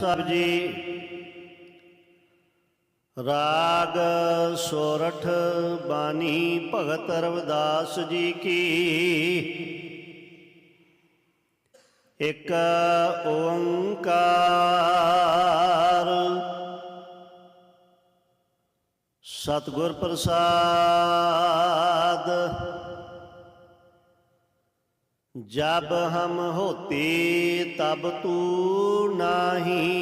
ਸਾਹਿਬ ਜੀ ਰਾਗ ਸੋਰਠ ਬਾਣੀ ਭਗਤ ਰਵਿਦਾਸ ਜੀ ਕੀ। ਇੱਕ ਓੰਕਾਰ ਸਤਿਗੁਰ ਪ੍ਰਸਾਦ ਜਬ ਹਮ ਹੋਤੇ ਤਬ ਤੂ ਨਾਹੀ।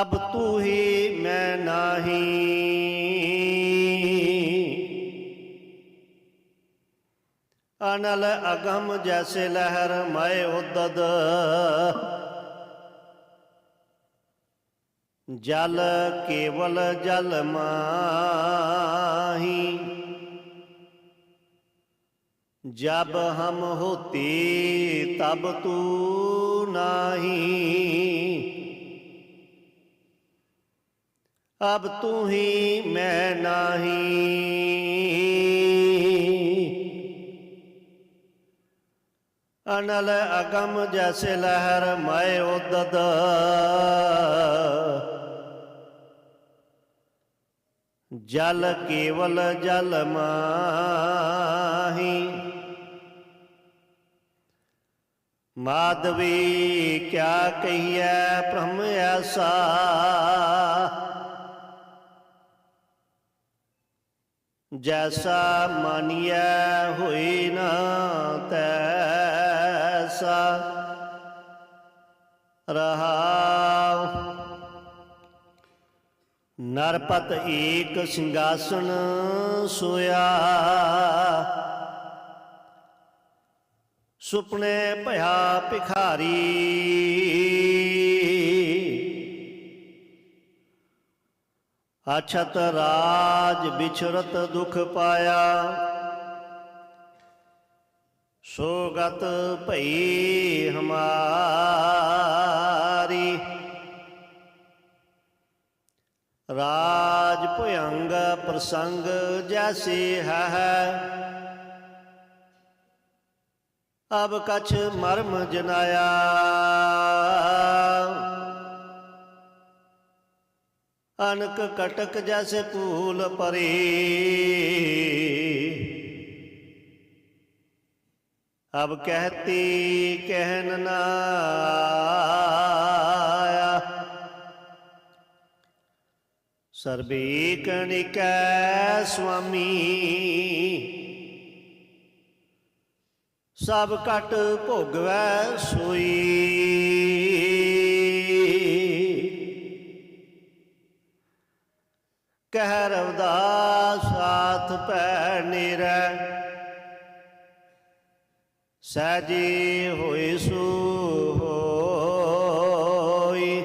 ਅਬ ਤੂ ਹੀ ਮੈਂ ਨਾਹੀ। ਅਨਲ ਅਗਮ ਜੈਸੇ ਲਹਿਰ ਮੈਂ ਉਦਦ। ਜਲ ਕੇਵਲ ਜਲ ਮਾਹੀ। ਜਬ ਹਮ ਹੋਤੇ ਤਬ ਤੂ ਨਾਹੀ। ਅਬ ਤੂੰ ਹੀ ਮੈਂ ਨਾਹੀ। ਅਨਲ ਅਗਮ ਜੈਸ ਲਹਿਰ ਮੈਂ ਉਦਦ। ਜਲ ਕੇਵਲ ਜਲ ਮਾਹੀ। ਮਾਧਵੀ, ਕਿਆ ਕਹੀਐ ਬ੍ਰਹਮ ਐਸਾ? ਜੈਸਾ ਮਾਨੀਐ ਹੋਈ ਨਾ ਤੈਸਾ। ਰਹਾਉ। ਨਰਪਤ ਏਕ ਸਿੰਘਾਸਣ ਸੋਇਆ। ਸੁਪਨੇ ਭਇਆ ਭਿਖਾਰੀ। ਅਛਤ ਰਾਜ ਵਿਛਰਤ ਦੁਖ ਪਾਇਆ। ਸੋਗਤ ਭਈ ਹਮਾਰੀ। ਰਾਜ ਭਯੰਗ ਪ੍ਰਸੰਗ ਜੈਸੇ ਹੈ। ਅਬ ਕਛ ਮਰਮ ਜਨਾਇਆ। ਅਨਕ ਕਟਕ ਜੈਸੇ ਭੂਲ ਪਰੇ। ਅਬ ਕਹਤੀ ਕਹਿਨ ਨਾ ਆਇਆ। ਸਰਬੇ ਕਣਿਕੈ ਸੁਆਮੀ। ਸਭ ਕਟ ਭੋਗਵੈ ਸੋਈ। ਕਹਿ ਰਵਦਾ ਸਾਥ ਪੈ ਨਿਰੈ। ਸਹਿਜੇ ਹੋਏ ਸੋ ਹੋਈ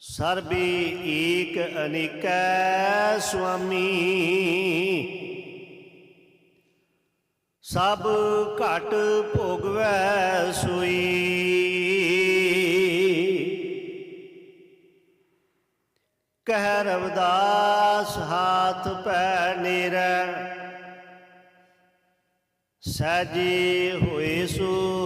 ਸਰਬੇ ਏਕ ਅਨੇਕੈ ਸੁਆਮੀ। ਸਭ ਘਟ ਭੋਗਵੈ ਸੂਈ। ਕਹਿ ਰਵਦਾਸ ਹਾਥ ਪੈ ਨੇਰੈ ਸਹਿਜੇ ਹੋਏ ਸੂ